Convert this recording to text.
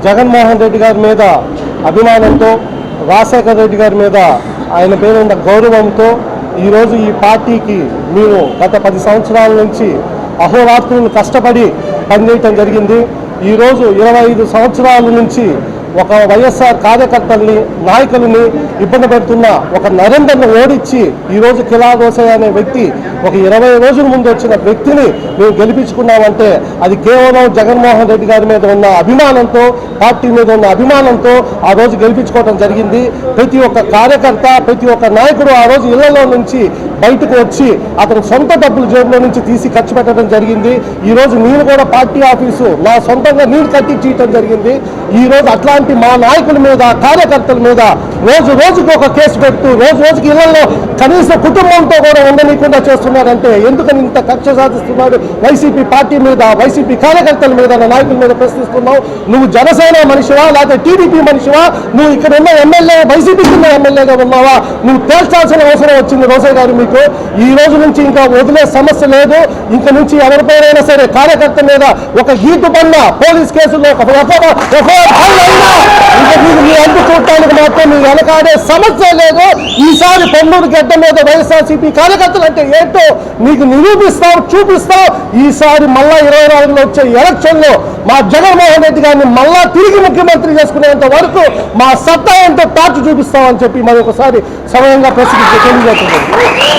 జగన్మోహన్ రెడ్డి గారి మీద అభిమానంతో రాజశేఖర రెడ్డి గారి మీద ఆయన పేరున్న గౌరవంతో ఈరోజు ఈ పార్టీకి మేము గత పది సంవత్సరాల నుంచి అహోరాత్రులు కష్టపడి పనిచేయటం జరిగింది. ఈరోజు ఇరవై ఐదు సంవత్సరాల నుంచి ఒక వైఎస్ఆర్ కార్యకర్తల్ని నాయకులని ఇబ్బంది పెడుతున్న ఒక నరేందర్ను ఓడించి ఈరోజు కిలా దోసయ్య అనే వ్యక్తి ఒక ఇరవై రోజుల ముందు వచ్చిన వ్యక్తిని మేము గెలిపించుకున్నామంటే అది కేవలం జగన్మోహన్ రెడ్డి గారి మీద ఉన్న అభిమానంతో పార్టీ మీద ఉన్న అభిమానంతో ఆ రోజు గెలిపించుకోవడం జరిగింది. ప్రతి ఒక్క కార్యకర్త ప్రతి ఒక్క నాయకుడు ఆ రోజు ఇళ్ళలో నుంచి బయటకు వచ్చి అతని సొంత డబ్బులు జేబులో నుంచి తీసి ఖర్చు పెట్టడం జరిగింది. ఈ రోజు నేను కూడా పార్టీ ఆఫీసు నా సొంతంగా నేను కట్టించి జరిగింది. ఈ రోజు అట్లాంటి మా నాయకుల మీద కార్యకర్తల మీద రోజు రోజుకు ఒక కేసు పెడుతూ రోజు రోజుకి ఇళ్ళలో కనీస కుటుంబంతో కూడా ఉండనీయకుండా చేస్తున్నారంటే ఎందుకని ఇంత కక్ష సాధిస్తున్నాడు? వైసీపీ పార్టీ మీద వైసీపీ కార్యకర్తల మీద నాయకుల మీద ప్రశ్నిస్తున్నావు. నువ్వు జనసేన మనిషివా లేకపోతే టీడీపీ మనిషివా? నువ్వు ఇక్కడ ఉన్న ఎమ్మెల్యే వైసీపీ కింద ఎమ్మెల్యేగా ఉన్నావా? నువ్వు తేల్చాల్సిన అవసరం వచ్చింది రోసయ్య గారు మీకు. ఈ రోజు నుంచి ఇంకా వదిలే సమస్య లేదు. ఇంక నుంచి ఎవరిపైనైనా సరే కార్యకర్త మీద ఒక గీటు పన్న పోలీస్ కేసుల్లో ఒక ఒక- ఒక అయినా ఇంకా మీకు మీ అంటు చూడటానికి వెనకాడే సమస్య లేదు. ఈసారి పొన్నూరు గడ్డ మీద వైఎస్ఆర్సీపీ కార్యకర్తలు అంటే ఏంటో మీకు నిరూపిస్తాం చూపిస్తాం. ఈసారి మళ్ళా ఇరవై నాలుగులో వచ్చే ఎలక్షన్లో మా జగన్మోహన్ రెడ్డి గారిని మళ్ళా తిరిగి ముఖ్యమంత్రి చేసుకునేంత వరకు మా సత్తా ఏంటో టార్చ్ చూపిస్తామని చెప్పి మరొకసారి సమయంగా ప్రశ్న